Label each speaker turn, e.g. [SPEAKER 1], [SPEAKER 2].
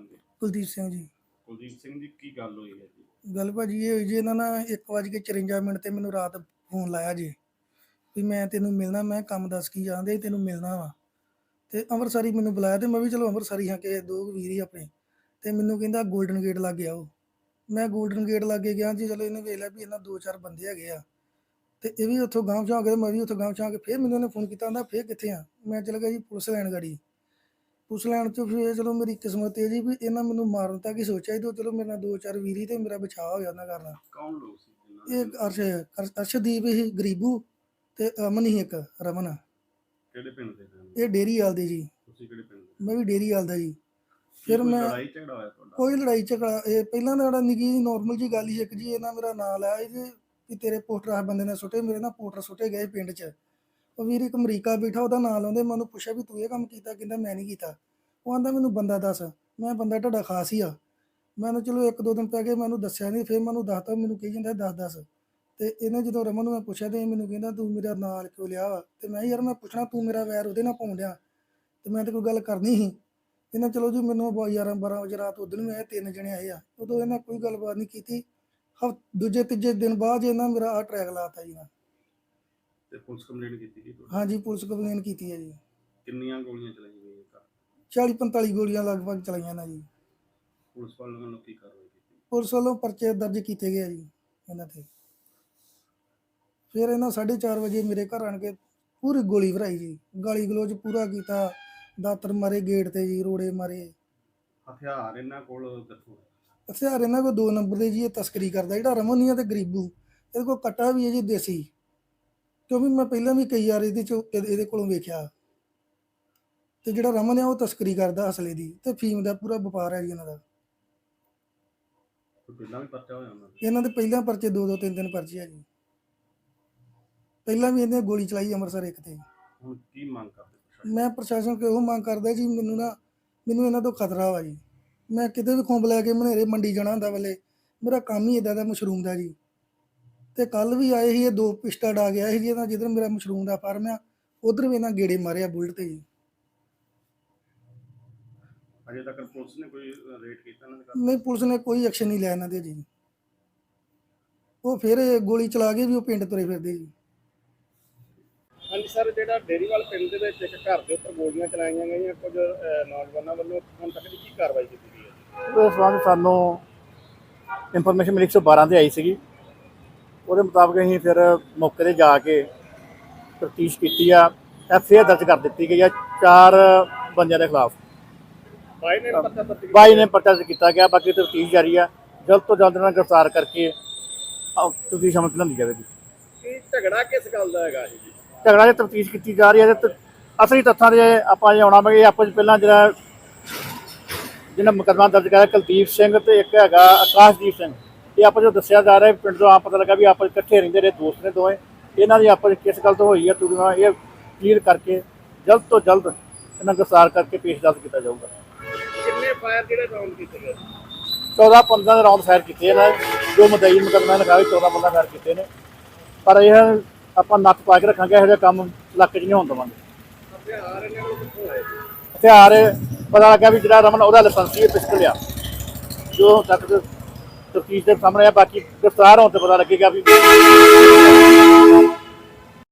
[SPEAKER 1] ਨਾਮ
[SPEAKER 2] ਕੁਲਦੀਪ ਸਿੰਘ ਜੀ।
[SPEAKER 1] ਕੁਲਦੀਪ ਸਿੰਘ ਜੀ ਕੀ ਗੱਲ ਹੋਈ ਹੈ ਜੀ?
[SPEAKER 2] ਗੱਲ ਭਾਜੀ ਇਹ ਹੋਈ ਜੀ ਇਹਨਾਂ ਨੇ 1:54 ਮਿੰਟ ਤੇ ਮੈਨੂੰ ਰਾਤ ਫੋਨ ਲਾਇਆ ਜੀ ਵੀ ਮੈਂ ਤੈਨੂੰ ਮਿਲਣਾ ਮੈਂ ਕੰਮ ਦੱਸ ਕੀ ਜਾਂਦੇ ਤੈਨੂੰ ਮਿਲਣਾ ਵਾ। ਤੇ ਅੰਮ੍ਰਿਤਸਰੀ ਮੈਨੂੰ ਬੁਲਾਇਆ ਤੇ ਮੈਂ ਵੀ ਚਲੋ ਅੰਮ੍ਰਿਤਸਰੀ ਹਾਂ ਕਿ ਦੋ ਕੁ ਵੀਰ ਹੀ ਆਪਣੇ। ਤੇ ਮੈਨੂੰ ਕਹਿੰਦਾ 골ਡਨ ਗੇਟ ਲੱਗ ਆਓ। ਮੈਂ 골ਡਨ ਗੇਟ ਲੱਗੇ ਗਿਆ ਜੀ ਚਲੋ ਇਹਨੇ ਵੇਖ ਲਿਆ ਵੀ ਇਹਨਾਂ ਦੋ ਚਾਰ ਬੰਦੇ ਹੈਗੇ ਆ। ਤੇ ਇਹ ਵੀ ਉੱਥੋਂ ਗਾਂਵ ਚਾਹ ਕੇ ਮੈਂ ਵੀ ਉੱਥੋਂ ਗਾਂਵ ਚਾਹ ਕੇ ਫਿਰ ਮੈਨੂੰ ਉਹਨੇ ਫੋਨ ਕੀਤਾ ਕਹਿੰਦਾ ਫੇਰ ਕਿੱਥੇ ਆ? ਮੈਂ ਚਲ ਗਿਆ ਜੀ ਪੁਲਿਸ ਲੈਣ ਗਾੜੀ। ਪੁਲਿਸ ਲੈਣ ਚ ਫਿਰ ਚਲੋ ਮੇਰੀ ਕਿਸਮਤ ਇਹ ਜੀ ਵੀ ਇਹਨਾਂ ਮੈਨੂੰ ਮਾਰਨ ਤੱਕ ਹੀ ਸੋਚਿਆ ਸੀ ਤੇ ਚਲੋ ਮੇਰੇ ਨਾਲ ਦੋ ਚਾਰ ਵੀਰੀ ਤੇ ਮੇਰਾ ਬਚਾਅ ਹੋ ਉਹਨਾਂ ਕਾਰਨ।
[SPEAKER 1] ਕੌਣ ਲੋਕ ਸੀ ਜਿਨ੍ਹਾਂ
[SPEAKER 2] ਇਹ ਅਰਸ਼ ਅਰਸ਼- ਅਰਸ਼ਦੀਪ ਹੀ ਗਰੀਬੂ ਤੇ ਅਮਨ ਹੀ ਇੱਕ ਰਮਨ।
[SPEAKER 1] ਕਿਹੜੇ ਪਿੰਡ ਦੇ
[SPEAKER 2] ਇਹ ਡੇਰੀ ਵਾਲ ਦੇ ਜੀ।
[SPEAKER 1] ਤੁਸੀਂ ਕਿਹੜੇ ਪਿੰਡ ਦੇ?
[SPEAKER 2] ਮੈਂ ਵੀ ਡੇਰੀ ਵਾਲ ਦਾ ਜੀ।
[SPEAKER 1] ਕੀ
[SPEAKER 2] ਫਿਰ
[SPEAKER 1] ਕੋਈ
[SPEAKER 2] ਮੈਂ-
[SPEAKER 1] ਲੜਾਈ ਝਗੜਾ ਹੋਇਆ ਤੁਹਾਡਾ?
[SPEAKER 2] ਕੋਈ ਲੜਾਈ ਝਗੜਾ ਇਹ ਪਹਿਲਾਂ ਤਾਂ ਜਿਹੜਾ ਨਿੱਕੀ ਨਾਰਮਲ ਜੀ ਗੱਲ ਹੀ ਇੱਕ ਜੀ ਇਹਨਾਂ ਮੇਰਾ ਨਾਂ ਇਹ ਜੀ ਵੀ ਤੇਰੇ ਪੋਸਟਰ ਆ ਬੰਦੇ ਨੇ ਸੁੱਟੇ ਮੇਰੇ ਨਾਲ ਪੋਸਟਰ ਸੁੱਟੇ ਗਏ ਪਿੰਡ 'ਚ। ਉਹ ਵੀਰ ਇੱਕ ਅਮਰੀਕਾ ਬੈਠਾ ਉਹਦਾ ਨਾਂ ਲਾਉਂਦੇ ਮੈਂ ਉਹਨੂੰ ਪੁੱਛਿਆ ਵੀ ਤੂੰ ਇਹ ਕੰਮ ਕੀਤਾ ਕਹਿੰਦਾ ਮੈਂ ਨਹੀਂ ਕੀਤਾ। ਉਹ ਆਂਦਾ ਮੈਨੂੰ ਬੰਦਾ ਦੱਸ। ਮੈਂ ਬੰਦਾ ਤੁਹਾਡਾ ਖਾਸ ਹੀ ਆ। ਮੈਨੂੰ ਚਲੋ ਇੱਕ ਦੋ ਦਿਨ ਪੈ ਗਏ ਮੈਨੂੰ ਦੱਸਿਆ ਨਹੀਂ ਫਿਰ ਮੈਨੂੰ ਦੱਸਤਾ ਮੈਨੂੰ ਕਹੀ ਜਾਂਦਾ ਦੱਸ ਦੱਸ। ਤੇ ਇਹਨੇ ਜਦੋਂ ਰਮਨ ਨੂੰ ਮੈਂ ਪੁੱਛਿਆ ਤੇ ਇਹ ਮੈਨੂੰ ਕਹਿੰਦਾ ਤੂੰ ਮੇਰਾ ਨਾਲ ਕਿਉਂ ਲਿਆ ਵਾ? ਤੇ ਮੈਂ ਯਾਰ ਮੈਂ ਪੁੱਛਣਾ ਤੂੰ ਮੇਰਾ ਵੈਰ ਉਹਦੇ ਨਾਲ ਪਾਉਣ ਡਿਆ। ਤੇ ਮੈਂ ਤੇ ਕੋਈ ਗੱਲ ਕਰਨੀ ਸੀ। ਇਹਨਾਂ ਚਲੋ ਜੀ ਮੈਨੂੰ 11 12 ਵਜੇ ਰਾਤ ਉਦੋਂ ਆਏ ਤਿੰਨ ਜਣੇ ਆਏ ਆ। ਉਦੋਂ ਇਹਨਾਂ ਕੋਈ ਗੱਲਬਾਤ ਨਹੀਂ ਕੀਤੀ। ਹਫ ਦੂਜੇ ਤੀਜੇ ਦਿਨ ਬਾਅਦ ਇਹਨਾਂ ਮੇਰਾ ਆ ਟਰੈਕ ਲਾਤਾ ਜੀ ਨਾ
[SPEAKER 1] ਤੇ ਪੁਲਿਸ ਕੰਪਲੇਂਟ ਕੀਤੀ ਜੀ ਤੁਹਾਡੀ?
[SPEAKER 2] ਹਾਂਜੀ ਪੁਲਿਸ ਕੰਪਲੇਨ ਕੀਤੀ ਹੈ ਜੀ।
[SPEAKER 1] ਕਿੰਨੀਆਂ ਗੋਲੀਆਂ ਚਲਾਈਆਂ?
[SPEAKER 2] 40 45 ਗੋਲੀਆਂ ਲਗਭਗ ਚਲਾਈਆਂ ਨਾ ਜੀ।
[SPEAKER 1] ਪੁਲਿਸ ਵਾਲਿਆਂ ਵੱਲੋਂ ਕੀ ਕਾਰਵਾਈ ਕੀਤੀ?
[SPEAKER 2] ਪੁਲਿਸ ਵੱਲੋਂ ਪਰਚੇ ਦਰਜ ਕੀਤੇ ਗਏ ਆ ਜੀ ਇਹਨਾਂ ਤੇ। ਫਿਰ ਇਹਨਾਂ 4:30 ਵਜੇ ਮੇਰੇ ਘਰ ਆਣ ਕੇ ਪੂਰੀ ਗੋਲੀ ਭਰਾਈ ਜੀ। ਗਾਲੀ ਗਲੋਚ ਪੂਰਾ ਕੀਤਾ ਦਾਤਰ ਮਾਰੇ ਗੇਟ ਤੇ ਜੀ ਰੋੜੇ ਮਾਰੇ।
[SPEAKER 1] ਹਥਿਆਰ ਇਹਨਾਂ ਕੋਲ ਆਏ?
[SPEAKER 2] ਹਥਿਆਰ ਇਹਨਾਂ ਕੋਲ ਦੋ ਨੰਬਰ ਦੇ ਜੀ ਇਹ ਤਸਕਰੀ ਕਰਦਾ ਜਿਹੜਾ ਰਮਨੀਆ ਤੇ ਗਰੀਬੂ। ਇਹਦੇ ਕੋਲ ਕਟਾ ਵੀ ਹੈ ਜੀ ਦੇਸੀ। ਕਿਉਂਕਿ ਮੈਂ ਪਹਿਲਾਂ ਵੀ ਕਈ ਵਾਰ ਇਹਦੇ ਚ ਇਹਦੇ ਕੋਲੋਂ ਵੇਖਿਆ। ਤੇ ਜਿਹੜਾ ਰਮਨ ਆ ਉਹ ਤਸਕਰੀ ਕਰਦਾ ਅਸਲੇ ਦੀ ਤੇ ਫੀਮ ਦਾ ਪੂਰਾ ਵਪਾਰ ਹੈ ਜੀ ਇਹਨਾਂ ਦਾ।
[SPEAKER 1] ਕੋਈ ਪਹਿਲਾਂ ਵੀ ਪਰਚਾ ਹੋਇਆ ਉਹਨਾਂ ਦਾ?
[SPEAKER 2] ਇਹਨਾਂ ਦੇ ਪਹਿਲਾਂ ਪਰਚੇ ਦੋ ਦੋ ਤਿੰਨ ਤਿੰਨ ਪਰਚੇ ਆ ਜੀ। ਪਹਿਲਾਂ ਵੀ ਇਹਨੇ ਗੋਲੀ ਚਲਾਈ ਅੰਮ੍ਰਿਤਸਰ ਇੱਕ ਤੇ।
[SPEAKER 1] ਹੁਣ ਕੀ ਮੰਗ ਕਰਦੇ ਪ੍ਰਸ਼ਾਸਨ?
[SPEAKER 2] ਮੈਂ ਪ੍ਰਸ਼ਾਸਨ ਕੋਲ ਇਹੋ ਮੰਗ ਕਰਦਾ ਜੀ ਮੈਨੂੰ ਨਾ ਮੈਨੂੰ ਇਹਨਾਂ ਤੋਂ ਖਤਰਾ ਵਾ ਜੀ। ਮੈਂ ਕਿਤੇ ਵੀ ਖੁੰਬ ਲੈ ਕੇ ਮਨੇਰੇ ਮੰਡੀ ਜਾਣਾ ਹੁੰਦਾ ਵੇਲੇ ਮੇਰਾ ਕੰਮ ਹੀ ਇਦਾਂ ਦਾ ਮਸ਼ਰੂਮ ਦਾ ਜੀ। ਤੇ ਕੱਲ ਵੀ ਆਏ ਸੀ ਇਹ ਦੋ ਪਿਸਟਲ ਆ ਗਿਆ ਸੀ ਜਿਹਦਾ ਜਿੱਧਰ ਮੇਰਾ ਮਸ਼ਰੂਮ ਦਾ ਫਾਰਮ ਆ ਉਧਰ ਵੀ ਇਹਨਾਂ ਗੇੜੇ ਮਾਰਿਆ ਬੁਲਟ ਤੇ ਜੀ।
[SPEAKER 1] ਅਜੇ ਤੱਕ ਪੁਲਿਸ ਨੇ ਕੋਈ ਰੇਟ ਕੀਤਾ ਇਹਨਾਂ ਦੇ ਘਰ?
[SPEAKER 2] ਨਹੀਂ ਪੁਲਿਸ ਨੇ ਕੋਈ ਐਕਸ਼ਨ ਨਹੀਂ ਲਿਆ ਇਹਨਾਂ ਦੇ ਜੀ। ਉਹ ਫਿਰ ਗੋਲੀ ਚਲਾ ਕੇ ਵੀ ਉਹ ਪਿੰਡ ਤੁਰੇ ਫਿਰਦੇ ਜੀ।
[SPEAKER 3] ਹਾਂਜੀ ਸਰ ਜਿਹੜਾ ਡੇਰੀਵਾਲ ਪਿੰਡ ਦੇ ਵਿੱਚ ਇੱਕ ਘਰ ਦੇ ਉੱਪਰ ਗੋਲੀਆਂ ਚਲਾਈਆਂ ਗਈਆਂ ਕੁਝ ਅਹ, ਨੌਜਵਾਨਾਂ ਵੱਲੋਂ ਹੁਣ ਤੱਕ ਦੀ ਕੀ ਕਾਰਵਾਈ ਕੀਤੀ ਗਈ ਹੈ?
[SPEAKER 4] ਉਸ ਸੰਬੰਧ ਸਾਨੂੰ ਇਨਫੋਰਮੇਸ਼ਨ ਮਿਲੀ 112 ਤੇ ਆਈ ਸੀਗੀ। ਉਹਦੇ ਮੁਤਾਬਕ ਅਸੀਂ ਫਿਰ ਮੌਕੇ ਤੇ ਜਾ ਕੇ ਤਫਤੀਸ਼ ਕੀਤੀ ਆ ਐਫ ਆਈ ਦਰਜ ਕਰ ਦਿੱਤੀ ਗਈ ਆ ਚਾਰ ਬੰਦਿਆਂ ਦੇ ਖਿਲਾਫ।
[SPEAKER 3] ਬਾਈ ਨੇ
[SPEAKER 4] ਨੇ ਪਰਚਾ ਦਰਜ ਕੀਤਾ ਗਿਆ ਬਾਕੀ ਤਫਤੀਸ਼ ਜਾਰੀ ਆ। ਜਲਦ ਤੋਂ ਜਲਦ ਨਾਲ ਗ੍ਰਿਫਤਾਰ ਕਰਕੇ ਤਫਤੀਸ਼ ਅਮਲ ਚ ਲਿਆਂਦੀ ਜਾਵੇਗੀ।
[SPEAKER 3] ਕੀ ਝਗੜਾ ਕਿਸ ਗੱਲ ਦਾ ਹੈਗਾ ਇਹ? ਜੀ
[SPEAKER 4] ਝਗੜਾ ਦੀ ਤਫਤੀਸ਼ ਕੀਤੀ ਜਾ ਰਹੀ ਹੈ ਤੇ ਤ- ਅਸਲੀ ਤੱਥਾਂ ਦੇ ਆਪਾਂ ਜੇ ਆਉਣਾ ਬਗੇ ਆਪਸ 'ਚ ਪਹਿਲਾਂ ਜਿਹੜਾ ਜਿਹਨਾਂ ਮੁਕੱਦਮਾ ਦਰਜ ਕਰਾਇਆ ਕੁਲਦੀਪ ਸਿੰਘ ਤੇ ਇੱਕ ਹੈਗਾ ਆਕਾਸ਼ਦੀਪ ਸਿੰਘ। ਇਹ ਆਪਸ ਵਿੱਚ ਦੱਸਿਆ ਜਾ ਰਿਹਾ ਵੀ ਪਿੰਡ ਤੋਂ ਆਪ ਪਤਾ ਲੱਗਾ ਵੀ ਆਪਸ 'ਚ ਇਕੱਠੇ ਰਹਿੰਦੇ ਰਹੇ ਦੋਸਤ ਨੇ ਦੋਵੇਂ। ਇਹਨਾਂ ਦੀ ਆਪਸ 'ਚ ਕਿਸ ਗੱਲ ਤੋਂ ਹੋਈ ਹੈ ਤੁਰੀਆਂ ਇਹ ਕਲੀਅਰ ਕਰਕੇ ਜਲਦ ਤੋਂ ਜਲਦ ਇਹਨਾਂ ਨੂੰ ਗ੍ਰਿਫਤਾਰ ਕਰਕੇ ਪੇਸ਼ਦਾਰ ਕੀਤਾ ਜਾਊਗਾ।
[SPEAKER 3] ਕਿੰਨੇ ਫਾਇਰ ਜਿਹੜੇ ਰਾਉਂਡ ਕੀਤੇ ਗਏ?
[SPEAKER 4] 14 15 ਦੇ ਰੌਂਡ ਫਾਇਰ ਕੀਤੇ ਨੇ। ਜੋ ਮਦਈ ਮੁਕੱਦਮਾ ਲਿਖਾਇਆ 14 15 ਫਾਇਰ ਕੀਤੇ ਨੇ। ਪਰ ਇਹ ਆਪਾਂ ਨੱਥ ਪਾ ਕੇ ਰੱਖਾਂਗੇ ਇਹੋ ਜਿਹਾ ਕੰਮ ਇਲਾਕੇ 'ਚ ਨਹੀਂ ਹੋਣ ਦੇਵਾਂਗੇ।
[SPEAKER 3] ਹਥਿਆਰ ਇਹਨਾਂ ਕੋਲ ਕਿੱਥੋਂ ਆਏ?
[SPEAKER 4] ਹਥਿਆਰ ਪਤਾ ਲੱਗਾ ਵੀ ਜਿਹੜਾ ਰਮਨ ਉਹਦਾ ਲਾਇਸੈਂਸੀ ਪਿਸਟਲ ਆ ਜੋ ਤੱਕ ਤਫਤੀਸ਼ ਦੇ ਸਾਹਮਣੇ ਆ ਬਾਕੀ ਗ੍ਰਿਫਤਾਰ ਹੋਣ ਤੇ ਪਤਾ ਲੱਗੇਗਾ ਵੀ